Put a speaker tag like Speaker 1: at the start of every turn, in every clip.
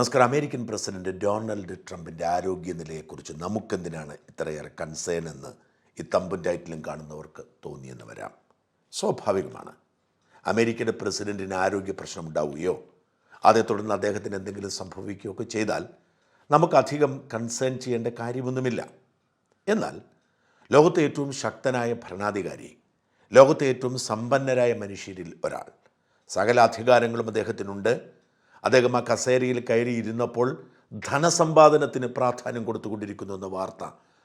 Speaker 1: നമസ്കാരം. American president Donald ട്രംപിന്റെ ആരോഗ്യനിലയെക്കുറിച്ച് നമുക്കെന്തിനാണ് ഇത്രയേറെ കൺസേൺ എന്ന് ഈ തമ്പും ടൈറ്റിലും കാണുന്നവർക്ക് തോന്നിയെന്ന് വരാം. സ്വാഭാവികമാണ്. അമേരിക്കയുടെ പ്രസിഡന്റിന് ആരോഗ്യ പ്രശ്നം ഉണ്ടാവുകയോ അതേ തുടർന്ന് അദ്ദേഹത്തിന് എന്തെങ്കിലും സംഭവിക്കുകയോ ഒക്കെ ചെയ്താൽ നമുക്കധികം കൺസേൺ ചെയ്യേണ്ട കാര്യമൊന്നുമില്ല. എന്നാൽ ലോകത്തെ ഏറ്റവും ശക്തനായ ഭരണാധികാരി ലോകത്തെ ഏറ്റവും സമ്പന്നരായ മനുഷ്യരിൽ ഒരാൾ സകല അധികാരങ്ങളും അദ്ദേഹത്തിനുണ്ട്. അദ്ദേഹം ആ കസേരയിൽ കയറിയിരുന്നപ്പോൾ ധനസമ്പാദനത്തിന് പ്രാധാന്യം കൊടുത്തുകൊണ്ടിരിക്കുന്നു എന്ന വാർത്ത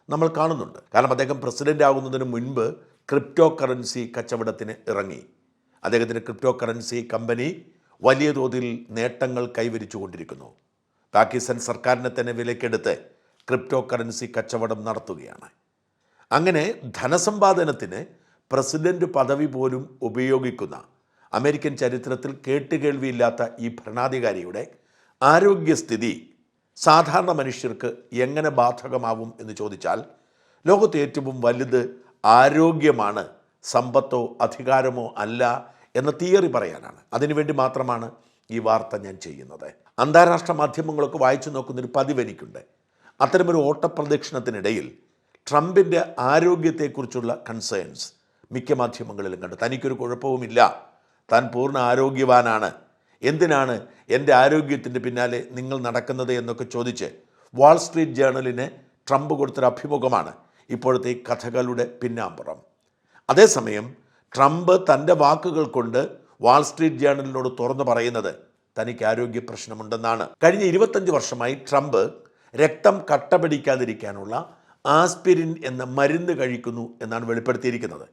Speaker 1: നമ്മൾ കാണുന്നുണ്ട്. കാരണം അദ്ദേഹം പ്രസിഡന്റ് ആകുന്നതിന് മുൻപ് ക്രിപ്റ്റോ കറൻസി കച്ചവടത്തിന് ഇറങ്ങി. അദ്ദേഹത്തിന്റെ ക്രിപ്റ്റോ കറൻസി കമ്പനി വലിയ തോതിൽ നേട്ടങ്ങൾ കൈവരിച്ചു കൊണ്ടിരിക്കുന്നു പാകിസ്ഥാൻ സർക്കാരിനെ തന്നെ വിലക്കെടുത്ത് ക്രിപ്റ്റോ കറൻസി കച്ചവടം നടത്തുകയാണ്. അങ്ങനെ ധനസമ്പാദനത്തിന് പ്രസിഡന്റ് പദവി പോലും ഉപയോഗിക്കുന്ന അമേരിക്കൻ ചരിത്രത്തിൽ കേട്ടുകേൾവിയില്ലാത്ത ഈ ഭരണാധികാരിയുടെ ആരോഗ്യസ്ഥിതി സാധാരണ മനുഷ്യർക്ക് എങ്ങനെ ബാധകമാവും എന്ന് ചോദിച്ചാൽ ലോകത്ത് ഏറ്റവും വലുത് ആരോഗ്യമാണ് സമ്പത്തോ അധികാരമോ അല്ല എന്ന തിയറി പറയാനാണ്. അതിനുവേണ്ടി മാത്രമാണ് ഈ വാർത്ത ഞാൻ ചെയ്യുന്നത്. അന്താരാഷ്ട്ര മാധ്യമങ്ങളൊക്കെ വായിച്ചു നോക്കുന്നൊരു പതിവ് എനിക്കുണ്ട്. അത്തരമൊരു ഓട്ടപ്രദക്ഷിണത്തിനിടയിൽ ട്രംപിന്റെ ആരോഗ്യത്തെക്കുറിച്ചുള്ള കൺസേൺസ് മിക്ക മാധ്യമങ്ങളിലും കണ്ടു. തനിക്കൊരു കുഴപ്പവുമില്ല. താൻ പൂർണ ആരോഗ്യവാനാണ്. എന്തിനാണ് എന്റെ ആരോഗ്യത്തിന്റെ പിന്നാലെ നിങ്ങൾ നടക്കുന്നത് എന്നൊക്കെ ചോദിച്ച് വാൾ സ്ട്രീറ്റ് ജേണലിന് ട്രംപ് കൊടുത്തൊരു അഭിമുഖമാണ് ഇപ്പോഴത്തെ ഈ കഥകളുടെ പിന്നാമ്പുറം. അതേസമയം ട്രംപ് തന്റെ വാക്കുകൾ കൊണ്ട് വാൾ സ്ട്രീറ്റ് ജേണലിനോട് തുറന്നു പറയുന്നത് തനിക്ക് ആരോഗ്യ പ്രശ്നമുണ്ടെന്നാണ്. കഴിഞ്ഞ ഇരുപത്തഞ്ച് വർഷമായി ട്രംപ് രക്തം കട്ടപിടിക്കാതിരിക്കാനുള്ള ആസ്പിരിൻ എന്ന മരുന്ന് കഴിക്കുന്നു എന്നാണ് വെളിപ്പെടുത്തിയിരിക്കുന്നത്.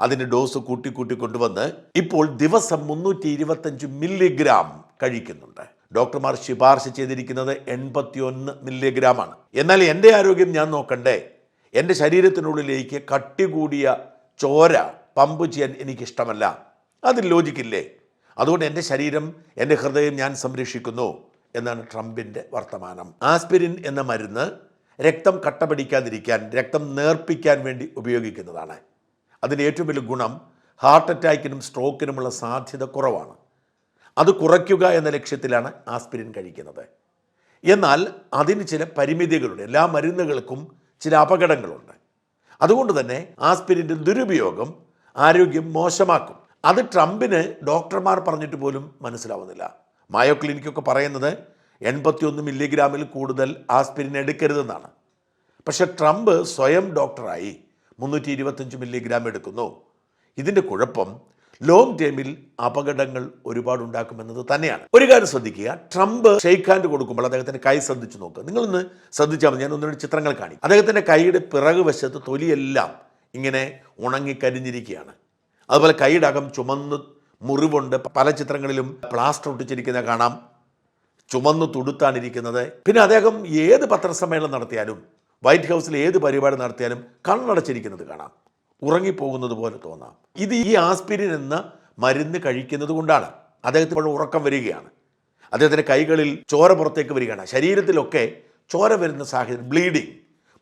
Speaker 1: അതിന്റെ ഡോസ് കൂട്ടി കൂട്ടി കൊണ്ടുവന്ന് ഇപ്പോൾ ദിവസം മുന്നൂറ്റി ഇരുപത്തഞ്ച് മില്ലിഗ്രാം കഴിക്കുന്നുണ്ട്. ഡോക്ടർമാർ ശുപാർശ ചെയ്തിരിക്കുന്നത് എൺപത്തിയൊന്ന് മില്ലിഗ്രാമാണ്. എന്നാൽ എന്റെ ആരോഗ്യം ഞാൻ നോക്കണ്ടേ? എന്റെ ശരീരത്തിനുള്ളിലേക്ക് കട്ടി കൂടിയ ചോര പമ്പ് ചെയ്യാൻ എനിക്കിഷ്ടമല്ല. അതിൽ ലോജിക്കില്ലേ അതുകൊണ്ട് എന്റെ ശരീരം എന്റെ ഹൃദയം ഞാൻ സംരക്ഷിക്കുന്നു എന്നാണ് ട്രംപിന്റെ വർത്തമാനം. ആസ്പിരിൻ എന്ന മരുന്ന് രക്തം കട്ട പിടിക്കാതിരിക്കാൻ രക്തം നേർപ്പിക്കാൻ വേണ്ടി ഉപയോഗിക്കുന്നതാണ്. അതിന്റെ ഏറ്റവും വലിയ ഗുണം ഹാർട്ട് അറ്റാക്കിനും സ്ട്രോക്കിനുമുള്ള സാധ്യത കുറവാണ്. അത് കുറയ്ക്കുക എന്ന ലക്ഷ്യത്തിലാണ് ആസ്പിരിൻ കഴിക്കുന്നത്. എന്നാൽ അതിന് ചില പരിമിതികളുണ്ട്. എല്ലാ മരുന്നുകൾക്കും ചില അപകടങ്ങളുണ്ട്. അതുകൊണ്ട് തന്നെ ആസ്പിരിന്റെ ദുരുപയോഗം ആരോഗ്യം മോശമാക്കും. അത് ട്രംപിന് ഡോക്ടർമാർ പറഞ്ഞിട്ട് പോലും മനസ്സിലാവുന്നില്ല. മായോ ക്ലിനിക്കൊക്കെ പറയുന്നത് എൺപത്തിയൊന്ന് മില്ലിഗ്രാമിൽ കൂടുതൽ ആസ്പിരിൻ എടുക്കരുതെന്നാണ്. പക്ഷെ ട്രംപ് സ്വയം ഡോക്ടറായി. മുന്നൂറ്റി ഇരുപത്തഞ്ച് മില്ലിഗ്രാം എടുക്കുന്നു. ഇതിന്റെ കുഴപ്പം ലോങ് ടേമിൽ അപകടങ്ങൾ ഒരുപാട് ഉണ്ടാക്കുമെന്നത് തന്നെയാണ്. ഒരു കാര്യം ശ്രദ്ധിക്കുക ട്രംപ് ഷെയ്ക്ക് ഹാൻഡ് കൊടുക്കുമ്പോൾ അദ്ദേഹത്തിന്റെ കൈ ശ്രദ്ധിച്ചു നോക്കുക നിങ്ങളൊന്ന് ശ്രദ്ധിച്ചാൽ മതി ഞാൻ ഒന്ന് രണ്ട് ചിത്രങ്ങൾ കാണിക്കും. അദ്ദേഹത്തിന്റെ കൈയുടെ പിറകു വശത്ത് തൊലിയെല്ലാം ഇങ്ങനെ ഉണങ്ങിക്കരിഞ്ഞിരിക്കുകയാണ്. അതുപോലെ കൈയുടെ അകം ചുമന്ന് മുറിവുണ്ട്. പല ചിത്രങ്ങളിലും പ്ലാസ്റ്റർ ഒട്ടിച്ചിരിക്കുന്ന കാണാം. ചുമന്ന് തുടുത്താണിരിക്കുന്നത് പിന്നെ അദ്ദേഹം ഏത് പത്രസമ്മേളനം നടത്തിയാലും വൈറ്റ് ഹൗസിൽ ഏത് പരിപാടി നടത്തിയാലും കണ്ണടച്ചിരിക്കുന്നത് കാണാം. ഉറങ്ങിപ്പോകുന്നത് പോലെ തോന്നാം. ഇത് ഈ ആസ്പിരിൻ എന്ന മരുന്ന് കഴിക്കുന്നത് കൊണ്ടാണ്. അദ്ദേഹത്തിന് ഉറക്കം വരികയാണ്. അദ്ദേഹത്തിന്റെ കൈകളിൽ ചോര പുറത്തേക്ക് വരികയാണ്. ശരീരത്തിലൊക്കെ ചോര വരുന്ന സാഹചര്യം ബ്ലീഡിങ്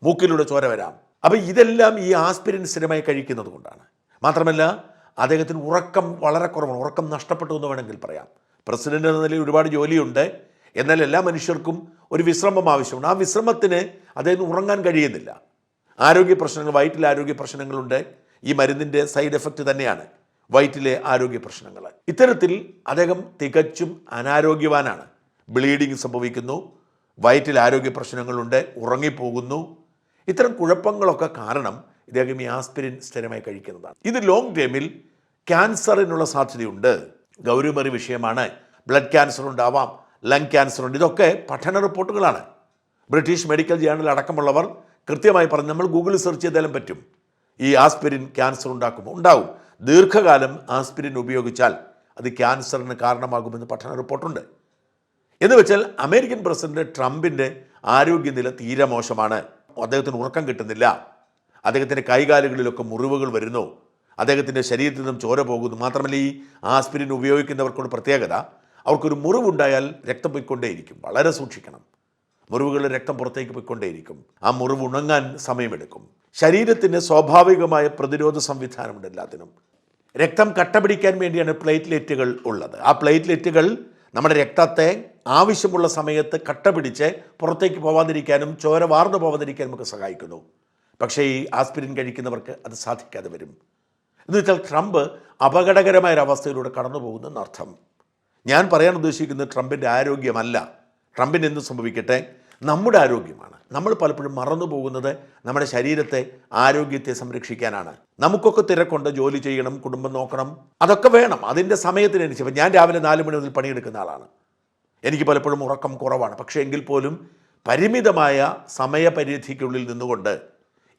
Speaker 1: മൂക്കിലൂടെ ചോര വരാം. അപ്പോൾ ഇതെല്ലാം ഈ ആസ്പിരിൻ സ്ഥിരമായി കഴിക്കുന്നത് കൊണ്ടാണ്. മാത്രമല്ല അദ്ദേഹത്തിന് ഉറക്കം വളരെ കുറവാണ്. ഉറക്കം നഷ്ടപ്പെട്ടു എന്ന് വേണമെങ്കിൽ പറയാം. പ്രസിഡന്റ് എന്ന നിലയിൽ ഒരുപാട് ജോലിയുണ്ട്. എന്നാൽ എല്ലാ മനുഷ്യർക്കും ഒരു വിശ്രമം ആവശ്യമുണ്ട് ആ വിശ്രമത്തിന് അദ്ദേഹത്തിന് ഉറങ്ങാൻ കഴിയുന്നില്ല. ആരോഗ്യ പ്രശ്നങ്ങൾ വയറ്റിലെ ആരോഗ്യ പ്രശ്നങ്ങളുണ്ട്. ഈ മരുന്നിന്റെ സൈഡ് എഫക്റ്റ് തന്നെയാണ് വയറ്റിലെ ആരോഗ്യ പ്രശ്നങ്ങൾ. ഇത്തരത്തിൽ അദ്ദേഹം തികച്ചും അനാരോഗ്യവാനാണ്. ബ്ലീഡിങ് സംഭവിക്കുന്നു വയറ്റിൽ ആരോഗ്യ പ്രശ്നങ്ങളുണ്ട് ഉറങ്ങിപ്പോകുന്നു. ഇത്തരം കുഴപ്പങ്ങളൊക്കെ കാരണം ഇദ്ദേഹം ഈ ആസ്പിരിൻ സ്ഥിരമായി കഴിക്കുന്നതാണ്. ഇത് ലോങ് ടേമിൽ ക്യാൻസറിനുള്ള സാധ്യതയുണ്ട്. ഗൗരവമേറിയ വിഷയമാണ്. ബ്ലഡ് ക്യാൻസർ ഉണ്ടാവാം ലങ് ക്യാൻസർ ഉണ്ട്. ഇതൊക്കെ പഠന റിപ്പോർട്ടുകളാണ്. ബ്രിട്ടീഷ് മെഡിക്കൽ ജേണൽ അടക്കമുള്ളവർ കൃത്യമായി പറഞ്ഞു നമ്മൾ ഗൂഗിളിൽ സെർച്ച് ചെയ്താലും പറ്റും. ഈ ആസ്പിരിൻ ക്യാൻസർ ഉണ്ടാക്കുമ്പോൾ ഉണ്ടാവും. ദീർഘകാലം ആസ്പിരിൻ ഉപയോഗിച്ചാൽ അത് ക്യാൻസറിന് കാരണമാകുമെന്ന് പഠന റിപ്പോർട്ടുണ്ട്. എന്ന് വെച്ചാൽ അമേരിക്കൻ പ്രസിഡന്റ് ട്രംപിന്റെ ആരോഗ്യനില തീരെ മോശമാണ്. അദ്ദേഹത്തിന് ഉറക്കം കിട്ടുന്നില്ല. അദ്ദേഹത്തിന്റെ കൈകാലുകളിലൊക്കെ മുറിവുകൾ വരുന്നു. അദ്ദേഹത്തിന്റെ ശരീരത്തിൽ നിന്നും ചോര പോകുന്നു. മാത്രമല്ല ഈ ആസ്പിരിൻ ഉപയോഗിക്കുന്നവർക്കൊരു പ്രത്യേകത അവർക്കൊരു മുറിവുണ്ടായാൽ രക്തം പോയിക്കൊണ്ടേയിരിക്കും. വളരെ സൂക്ഷിക്കണം. മുറിവുകൾ രക്തം പുറത്തേക്ക് പോയിക്കൊണ്ടേയിരിക്കും. ആ മുറിവ് ഉണങ്ങാൻ സമയമെടുക്കും. ശരീരത്തിന് സ്വാഭാവികമായ പ്രതിരോധ സംവിധാനമുണ്ട് എല്ലാത്തിനും. രക്തം കട്ടപിടിക്കാൻ വേണ്ടിയാണ് പ്ലേറ്റ്ലെറ്റുകൾ ഉള്ളത്. ആ പ്ലേറ്റ്ലെറ്റുകൾ നമ്മുടെ രക്തത്തെ ആവശ്യമുള്ള സമയത്ത് കട്ട പിടിച്ച് പുറത്തേക്ക് പോവാതിരിക്കാനും ചോര വാർന്നു പോവാതിരിക്കാനും ഒക്കെ സഹായിക്കുന്നു. പക്ഷേ ഈ ആസ്പിരിൻ കഴിക്കുന്നവർക്ക് അത് സാധിക്കാതെ വരും. എന്ന് വെച്ചാൽ ട്രംപ് അപകടകരമായ ഒരു അവസ്ഥയിലൂടെ കടന്നു പോകുന്നെന്നർത്ഥം ഞാൻ പറയാൻ ഉദ്ദേശിക്കുന്നത് ട്രംപിന്റെ ആരോഗ്യമല്ല. ട്രംപിന് എന്ത് സംഭവിക്കട്ടെ? നമ്മുടെ ആരോഗ്യമാണ്. നമ്മൾ പലപ്പോഴും മറന്നു പോകുന്നത് നമ്മുടെ ശരീരത്തെ ആരോഗ്യത്തെ സംരക്ഷിക്കാനാണ്. നമുക്കൊക്കെ തിരക്കൊണ്ട് ജോലി ചെയ്യണം കുടുംബം നോക്കണം. അതൊക്കെ വേണം. അതിന്റെ സമയത്തിനനുസരിച്ച്. ഞാൻ രാവിലെ നാല് മണി മുതൽ പണിയെടുക്കുന്ന ആളാണ്. എനിക്ക് പലപ്പോഴും ഉറക്കം കുറവാണ്. പക്ഷേ എങ്കിൽ പോലും പരിമിതമായ സമയപരിധിക്കുള്ളിൽ നിന്നുകൊണ്ട്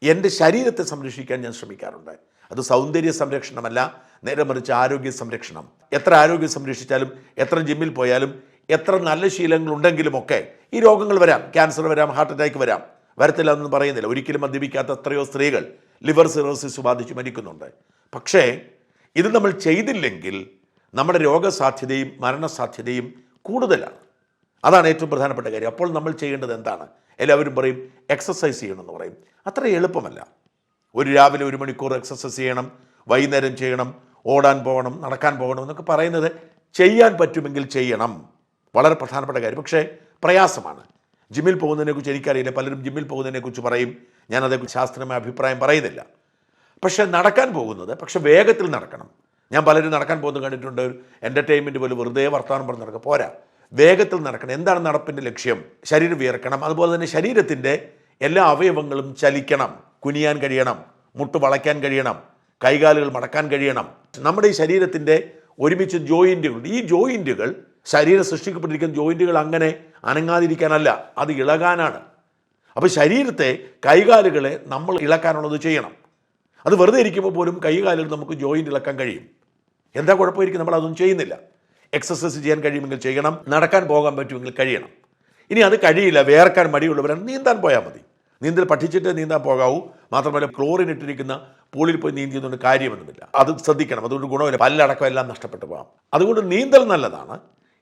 Speaker 1: എന്റെ ശരീരത്തെ സംരക്ഷിക്കാൻ ഞാൻ ശ്രമിക്കാറുണ്ട്. അത് സൗന്ദര്യ സംരക്ഷണമല്ല നേരെ മറിച്ച് ആരോഗ്യ സംരക്ഷണം. എത്ര ആരോഗ്യം സംരക്ഷിച്ചാലും എത്ര ജിമ്മിൽ പോയാലും എത്ര നല്ല ശീലങ്ങൾ ശീലങ്ങളുണ്ടെങ്കിലുമൊക്കെ ഈ രോഗങ്ങൾ വരാം. ക്യാൻസർ വരാം ഹാർട്ട് അറ്റാക്ക് വരാം. വരത്തില്ല എന്നൊന്നും പറയുന്നില്ല. ഒരിക്കലും മദ്യപിക്കാത്ത എത്രയോ സ്ത്രീകൾ ലിവർ സിറോസിസ് ബാധിച്ച് മരിക്കുന്നുണ്ട്. പക്ഷേ ഇത് നമ്മൾ ചെയ്തില്ലെങ്കിൽ നമ്മുടെ രോഗസാധ്യതയും മരണസാധ്യതയും കൂടുതലാണ്. അതാണ് ഏറ്റവും പ്രധാനപ്പെട്ട കാര്യം. അപ്പോൾ നമ്മൾ ചെയ്യേണ്ടത് എന്താണ്? എല്ലാവരും പറയും എക്സസൈസ് ചെയ്യണമെന്ന് പറയും. അത്ര എളുപ്പമല്ല. ഒരു രാവിലെ ഒരു മണിക്കൂർ എക്സസൈസ് ചെയ്യണം വൈകുന്നേരം ചെയ്യണം ഓടാൻ പോകണം നടക്കാൻ പോകണം എന്നൊക്കെ പറയുന്നത് ചെയ്യാൻ പറ്റുമെങ്കിൽ ചെയ്യണം. വളരെ പ്രധാനപ്പെട്ട കാര്യം. പക്ഷേ പ്രയാസമാണ്. ജിമ്മിൽ പോകുന്നതിനെക്കുറിച്ച് എനിക്കറിയില്ല. പലരും ജിമ്മിൽ പോകുന്നതിനെക്കുറിച്ച് പറയും. ഞാൻ അതേക്കുറിച്ച് ശാസ്ത്രമായ അഭിപ്രായം പറയുന്നില്ല. പക്ഷേ നടക്കാൻ പോകുന്നത് പക്ഷേ വേഗത്തിൽ നടക്കണം. ഞാൻ പലരും നടക്കാൻ പോകുന്നത് കണ്ടിട്ടുണ്ട്. എന്റർടൈൻമെന്റ് പോലും വെറുതെ വർത്തമാനം പറഞ്ഞ് നടക്കുക. പോരാ. വേഗത്തിൽ നടക്കണം. എന്താണ് നടപ്പിന്റെ ലക്ഷ്യം? ശരീരം വിയർക്കണം. അതുപോലെ തന്നെ ശരീരത്തിന്റെ എല്ലാ അവയവങ്ങളും ചലിക്കണം. കുനിയാൻ കഴിയണം മുട്ട് വളയ്ക്കാൻ കഴിയണം കൈകാലുകൾ മടക്കാൻ കഴിയണം. നമ്മുടെ ഈ ശരീരത്തിന്റെ ഒരുമിച്ച് ജോയിന്റുകളുണ്ട് ഈ ജോയിന്റുകൾ ശരീരം സൃഷ്ടിക്കപ്പെട്ടിരിക്കുന്ന ജോയിന്റുകൾ അങ്ങനെ അനങ്ങാതിരിക്കാനല്ല അത് ഇളകാനാണ്. അപ്പോൾ ശരീരത്തെ കൈകാലുകളെ നമ്മൾ ഇളക്കാനുള്ളത് ചെയ്യണം. അത് വെറുതെ ഇരിക്കുമ്പോൾ പോലും കൈകാലുകൾ നമുക്ക് ജോയിന്റ് ഇളക്കാൻ കഴിയും. എന്താ കുഴപ്പമായിരിക്കും നമ്മൾ അതൊന്നും ചെയ്യുന്നില്ല. എക്സസൈസ് ചെയ്യാൻ കഴിയുമെങ്കിൽ ചെയ്യണം നടക്കാൻ പോകാൻ പറ്റുമെങ്കിൽ കഴിയണം. ഇനി അത് കഴിയില്ല വേർക്കാൻ മടിയുള്ളവരാണ് നീന്താൻ പോയാൽ മതി. നീന്തൽ പഠിച്ചിട്ട് നീന്താൻ പോകാവൂ. മാത്രമല്ല ക്ലോറിൻ ഇട്ടിരിക്കുന്ന പൂളിൽ പോയി നീന്തിയതുകൊണ്ട് കാര്യമൊന്നുമില്ല. അത് ശ്രദ്ധിക്കണം. അതുകൊണ്ട് ഗുണമില്ല. പല്ലടക്കം എല്ലാം നഷ്ടപ്പെട്ടു പോകാം. അതുകൊണ്ട് നീന്തൽ നല്ലതാണ്.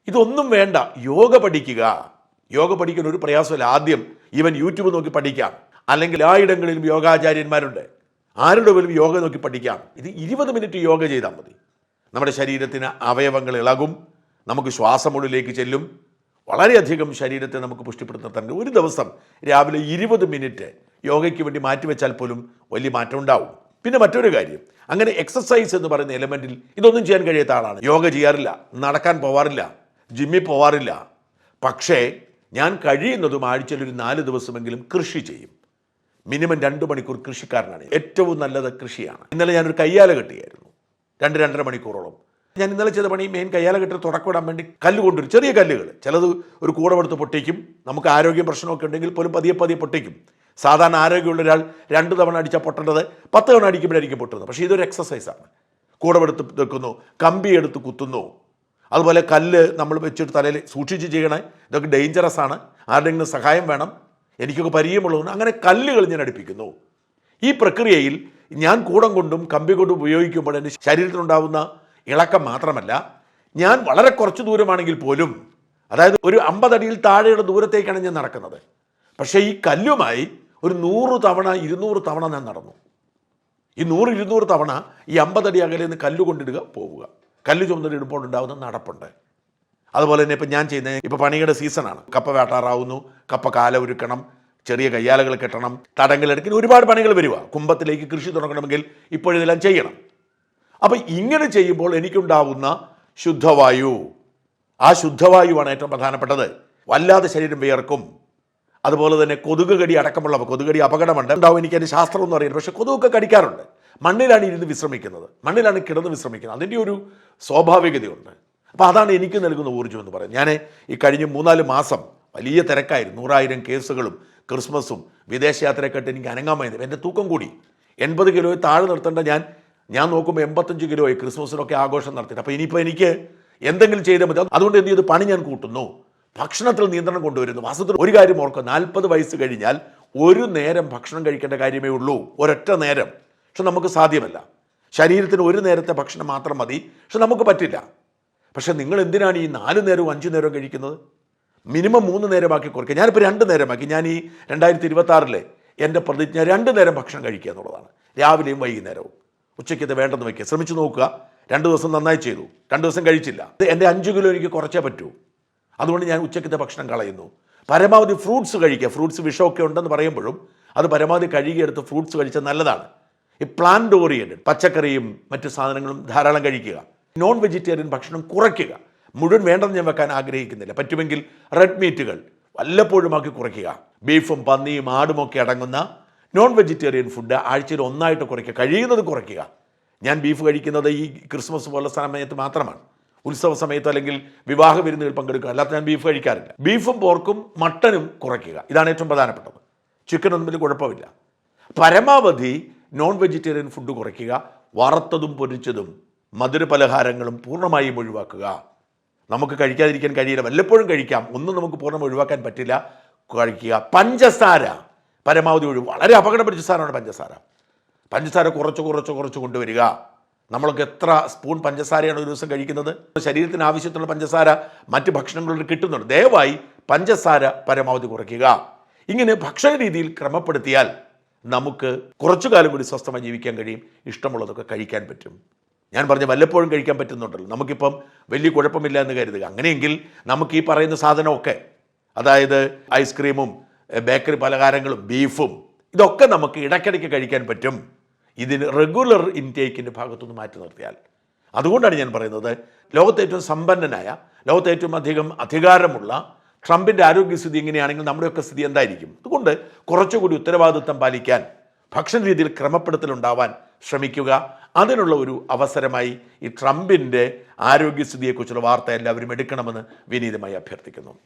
Speaker 1: ഇതൊന്നും വേണ്ട. യോഗ പഠിക്കുക. യോഗ പഠിക്കാൻ ഒരു പ്രയാസമില്ല. ആദ്യം ഈവൻ യൂട്യൂബ് നോക്കി പഠിക്കാം. അല്ലെങ്കിൽ എല്ലായിടങ്ങളിലും യോഗാചാര്യന്മാരുണ്ട്. ആരുടെ പോലും യോഗ നോക്കി പഠിക്കാം. ഇത് ഇരുപത് മിനിറ്റ് യോഗ ചെയ്താൽ മതി. നമ്മുടെ ശരീരത്തിന് അവയവങ്ങൾ ഇളകും. നമുക്ക് ശ്വാസമുള്ളിലേക്ക് ചെല്ലും. വളരെയധികം ശരീരത്തെ നമുക്ക് പുഷ്ടിപ്പെടുത്താൻ ഒരു ദിവസം രാവിലെ ഇരുപത് മിനിറ്റ് യോഗയ്ക്ക് വേണ്ടി മാറ്റിവെച്ചാൽ പോലും വലിയ മാറ്റം ഉണ്ടാവും. പിന്നെ മറ്റൊരു കാര്യം അങ്ങനെ എക്സസൈസ് എന്ന് പറയുന്ന എലമെന്റിൽ ഇതൊന്നും ചെയ്യാൻ കഴിയാത്ത ആളാണ്. യോഗ ചെയ്യാറില്ല നടക്കാൻ പോവാറില്ല ജിമ്മിൽ പോവാറില്ല. പക്ഷേ ഞാൻ കഴിയുന്നതും ആഴ്ചയിൽ ഒരു നാല് ദിവസമെങ്കിലും കൃഷി ചെയ്യും. മിനിമം രണ്ട് മണിക്കൂർ കൃഷിക്കാരനാണ്. ഏറ്റവും നല്ലത് കൃഷിയാണ്. ഇന്നലെ ഞാനൊരു കയ്യാല കെട്ടിയായിരുന്നു രണ്ട് രണ്ടര മണിക്കൂറോളം. ഞാൻ ഇന്നലെ ചെയ്ത പണി മെയിൻ കയ്യാല കെട്ടി തുടക്കമിടാൻ വേണ്ടി കല്ല് കൊണ്ടുവരും. ചെറിയ കല്ലുകൾ ചിലത് ഒരു കൂടമെടുത്ത് പൊട്ടിക്കും. നമുക്ക് ആരോഗ്യ പ്രശ്നമൊക്കെ ഉണ്ടെങ്കിൽ പോലും പതിയെ പതിയെ പൊട്ടിക്കും. സാധാരണ ആരോഗ്യമുള്ള ഒരാൾ രണ്ട് തവണ അടിച്ചാൽ പൊട്ടേണ്ടത് പത്ത് തവണ അടിക്കുമ്പോഴായിരിക്കും പൊട്ടുന്നത്. പക്ഷേ ഇതൊരു എക്സസൈസാണ് കൂടമെടുത്ത് വെക്കുന്നു കമ്പി എടുത്ത് കുത്തുന്നു. അതുപോലെ കല്ല് നമ്മൾ വെച്ചിട്ട് തലയിൽ സൂക്ഷിച്ച് ചെയ്യണേ ഇതൊക്കെ ഡേഞ്ചറസ് ആണ്. ആരുടെങ്കിലും സഹായം വേണം. എനിക്കൊക്കെ പരിചയമുള്ളതുകൊണ്ട് അങ്ങനെ കല്ലുകൾ ഞാൻ അടുപ്പിക്കുന്നു. ഈ പ്രക്രിയയിൽ ഞാൻ കൂടം കൊണ്ടും കമ്പി കൊണ്ടും ഉപയോഗിക്കുമ്പോൾ എന്റെ ശരീരത്തിനുണ്ടാവുന്ന ഇളക്കം മാത്രമല്ല ഞാൻ വളരെ കുറച്ച് ദൂരമാണെങ്കിൽ പോലും അതായത് ഒരു അമ്പതടിയിൽ താഴെയുള്ള ദൂരത്തേക്കാണ് ഞാൻ നടക്കുന്നത്. പക്ഷേ ഈ കല്ലുമായി ഒരു നൂറ് തവണ ഇരുന്നൂറ് തവണ ഞാൻ നടന്നു. ഈ നൂറ് ഇരുന്നൂറ് തവണ ഈ അമ്പതടി അകലെ നിന്ന് കല്ല് കൊണ്ടിടുക പോവുക. കല്ല് ചുമന്നിടുമ്പോൾ ഉണ്ടാകുന്ന നടപ്പുണ്ട്. അതുപോലെ തന്നെ ഇപ്പം ഞാൻ ചെയ്യുന്ന ഇപ്പോൾ പണിയുടെ സീസണാണ്. കപ്പ വേട്ടാറാവുന്നു കപ്പ കാല ഒരുക്കണം ചെറിയ കയ്യാലകൾ കെട്ടണം തടങ്ങൾ എടുക്കുന്ന ഒരുപാട് പണികൾ വരിക കുമ്പത്തിലേക്ക് കൃഷി തുടങ്ങണമെങ്കിൽ ഇപ്പോഴിതെല്ലാം ചെയ്യണം. അപ്പം ഇങ്ങനെ ചെയ്യുമ്പോൾ എനിക്കുണ്ടാവുന്ന ശുദ്ധവായു. ആ ശുദ്ധവായുവാണ് ഏറ്റവും പ്രധാനപ്പെട്ടത്. വല്ലാതെ ശരീരം വിയർക്കും. അതുപോലെ തന്നെ കൊതുക് കടി അടക്കമുള്ള കൊതുക് കടി അപകടമുണ്ട്. ഉണ്ടാവും എനിക്ക് അതിന്റെ ശാസ്ത്രമൊന്നും അറിയില്ല. പക്ഷേ കൊതുകൊക്കെ കടിക്കാറുണ്ട്. മണ്ണിലാണ് ഇരുന്ന് വിശ്രമിക്കുന്നത്. മണ്ണിലാണ് കിടന്ന് വിശ്രമിക്കുന്നത്. അതിന്റെ ഒരു സ്വാഭാവികതയുണ്ട്. അപ്പോൾ അതാണ് എനിക്ക് നൽകുന്ന ഊർജം എന്ന് പറയുന്നത്. ഞാൻ ഈ കഴിഞ്ഞ മൂന്നാൽ മാസം വലിയ തിരക്കായിരുന്നു. നൂറായിരം കേസുകളും ക്രിസ്മസും വിദേശയാത്രയൊക്കെ ആയിട്ട് എനിക്ക് അനങ്ങാമായിരുന്നു എന്റെ തൂക്കം കൂടി. എൺപത് കിലോയിൽ താഴെ നിർത്തേണ്ട ഞാൻ ഞാൻ നോക്കുമ്പോൾ എൺപത്തഞ്ച് കിലോയി ക്രിസ്മസിനൊക്കെ ആഘോഷം നടത്തിയിട്ട്. അപ്പോൾ ഇനിയിപ്പോൾ എനിക്ക് എന്തെങ്കിലും ചെയ്താൽ മതി. അതുകൊണ്ട് എന്ത് ചെയ്തു? പണി ഞാൻ കൂട്ടുന്നു. ഭക്ഷണത്തിൽ നിയന്ത്രണം കൊണ്ടുവരുന്നു. വാസ്തവത്തിൽ ഒരു കാര്യം ഓർക്കുക. നാൽപ്പത് വയസ്സ് കഴിഞ്ഞാൽ ഒരു നേരം ഭക്ഷണം കഴിക്കേണ്ട കാര്യമേ ഉള്ളൂ. ഒരൊറ്റ നേരം. പക്ഷെ നമുക്ക് സാധ്യമല്ല. ശരീരത്തിന് ഒരു നേരത്തെ ഭക്ഷണം മാത്രം മതി. പക്ഷെ നമുക്ക് പറ്റില്ല. പക്ഷെ നിങ്ങൾ എന്തിനാണ് ഈ നാല് നേരവും അഞ്ച് നേരവും കഴിക്കുന്നത്? മിനിമം മൂന്ന് നേരമാക്കി കുറയ്ക്കുക. ഞാനിപ്പോൾ രണ്ട് നേരമാക്കി. ഞാൻ ഈ രണ്ടായിരത്തി ഇരുപത്തി ആറിലെ എന്റെ പ്രതിജ്ഞ രണ്ട് നേരം ഭക്ഷണം കഴിക്കുക എന്നുള്ളതാണ്. രാവിലെയും വൈകുന്നേരവും. ഉച്ചയ്ക്ക് ഇത് വേണ്ടെന്ന് വയ്ക്കുക ശ്രമിച്ചു നോക്കുക. രണ്ട് ദിവസം നന്നായി ചെയ്തു. രണ്ട് ദിവസം കഴിച്ചില്ല. എന്റെ അഞ്ച് കിലോ എനിക്ക് കുറച്ചേ പറ്റൂ. അതുകൊണ്ട് ഞാൻ ഉച്ചയ്ക്കത്തെ ഭക്ഷണം കളയുന്നു. പരമാവധി ഫ്രൂട്ട്സ് കഴിക്കുക. ഫ്രൂട്ട്സ് വിഷമൊക്കെ ഉണ്ടെന്ന് പറയുമ്പോഴും അത് പരമാവധി കഴുകിയെടുത്ത് ഫ്രൂട്ട്സ് കഴിച്ചാൽ നല്ലതാണ്. ഈ പ്ലാന്റ് ഓറിയന്റഡ് പച്ചക്കറിയും മറ്റു സാധനങ്ങളും ധാരാളം കഴിക്കുക. നോൺ വെജിറ്റേറിയൻ ഭക്ഷണം കുറയ്ക്കുക. മുഴുവൻ വേണ്ടെന്ന് ഞാൻ വെക്കാൻ ആഗ്രഹിക്കുന്നില്ല. പറ്റുമെങ്കിൽ റെഡ് മീറ്റുകൾ വല്ലപ്പോഴുമാക്കി കുറയ്ക്കുക. ബീഫും പന്നിയും ആടുമൊക്കെ അടങ്ങുന്ന നോൺ വെജിറ്റേറിയൻ ഫുഡ് ആഴ്ചയിൽ ഒന്നായിട്ട് കുറയ്ക്കുക. കഴിയുന്നത് കുറയ്ക്കുക. ഞാൻ ബീഫ് കഴിക്കുന്നത് ഈ ക്രിസ്മസ് പോലെ സമയത്ത് മാത്രമാണ്. ഉത്സവ സമയത്ത് അല്ലെങ്കിൽ വിവാഹ വിരുന്നുകൾ പങ്കെടുക്കുക. അല്ലാത്ത ഞാൻ ബീഫ് കഴിക്കാറില്ല. ബീഫും പോർക്കും മട്ടനും കുറയ്ക്കുക. ഇതാണ് ഏറ്റവും പ്രധാനപ്പെട്ടത്. ചിക്കനൊന്നും വലിയ കുഴപ്പമില്ല. പരമാവധി നോൺ വെജിറ്റേറിയൻ ഫുഡ് കുറയ്ക്കുക. വറുത്തതും പൊരിച്ചതും മധുര പലഹാരങ്ങളും പൂർണമായും ഒഴിവാക്കുക. നമുക്ക് കഴിക്കാതിരിക്കാൻ കഴിയില്ല. വല്ലപ്പോഴും കഴിക്കാം. ഒന്നും നമുക്ക് പൂർണം ഒഴിവാക്കാൻ പറ്റില്ല. കഴിക്കുക. പഞ്ചസാര. പരമാവധി ഒഴിവ്. വളരെ അപകടം പിടിച്ച സാധനമാണ് പഞ്ചസാര. പഞ്ചസാര കുറച്ച് കുറച്ച് കുറച്ച് കൊണ്ടുവരിക. നമ്മളൊക്കെ എത്ര സ്പൂൺ പഞ്ചസാരയാണ് ഒരു ദിവസം കഴിക്കുന്നത്? ശരീരത്തിന് ആവശ്യത്തിനുള്ള പഞ്ചസാര മറ്റ് ഭക്ഷണങ്ങളിൽ കിട്ടുന്നുണ്ട്. ദയവായി പഞ്ചസാര പരമാവധി കുറയ്ക്കുക. ഇങ്ങനെ ഭക്ഷണ രീതിയിൽ ക്രമപ്പെടുത്തിയാൽ നമുക്ക് കുറച്ചു കാലം കൂടി സ്വസ്ഥമായി ജീവിക്കാൻ കഴിയും. ഇഷ്ടമുള്ളതൊക്കെ കഴിക്കാൻ പറ്റും. ഞാൻ പറഞ്ഞ വല്ലപ്പോഴും കഴിക്കാൻ പറ്റുന്നുണ്ടല്ലോ. നമുക്കിപ്പം വലിയ കുഴപ്പമില്ല എന്ന് കരുതുക. അങ്ങനെയെങ്കിൽ നമുക്ക് ഈ പറയുന്ന സാധനമൊക്കെ അതായത് ഐസ്ക്രീമും ബേക്കറി പലഹാരങ്ങളും ബീഫും ഇതൊക്കെ നമുക്ക് ഇടയ്ക്കിടയ്ക്ക് കഴിക്കാൻ പറ്റും. ഇതിന് റെഗുലർ ഇൻടേക്കിന്റെ ഭാഗത്തുനിന്ന് മാറ്റി നിർത്തിയാൽ. അതുകൊണ്ടാണ് ഞാൻ പറയുന്നത് ലോകത്തെ ഏറ്റവും സമ്പന്നനായ ലോകത്തെ ഏറ്റവും അധികം അധികാരമുള്ള ട്രംപിന്റെ ആരോഗ്യസ്ഥിതി എങ്ങനെയാണെങ്കിൽ നമ്മുടെയൊക്കെ സ്ഥിതി എന്തായിരിക്കും? അതുകൊണ്ട് കുറച്ചുകൂടി ഉത്തരവാദിത്വം പാലിക്കാൻ ഭക്ഷണ രീതിയിൽ ക്രമപ്പെടുത്തലുണ്ടാവാൻ ശ്രമിക്കുക. അതിനുള്ള ഒരു അവസരമായി ഈ ട്രംപിന്റെ ആരോഗ്യസ്ഥിതിയെക്കുറിച്ചുള്ള വാർത്ത എല്ലാവരും എടുക്കണമെന്ന് വിനീതമായി അഭ്യർത്ഥിക്കുന്നു.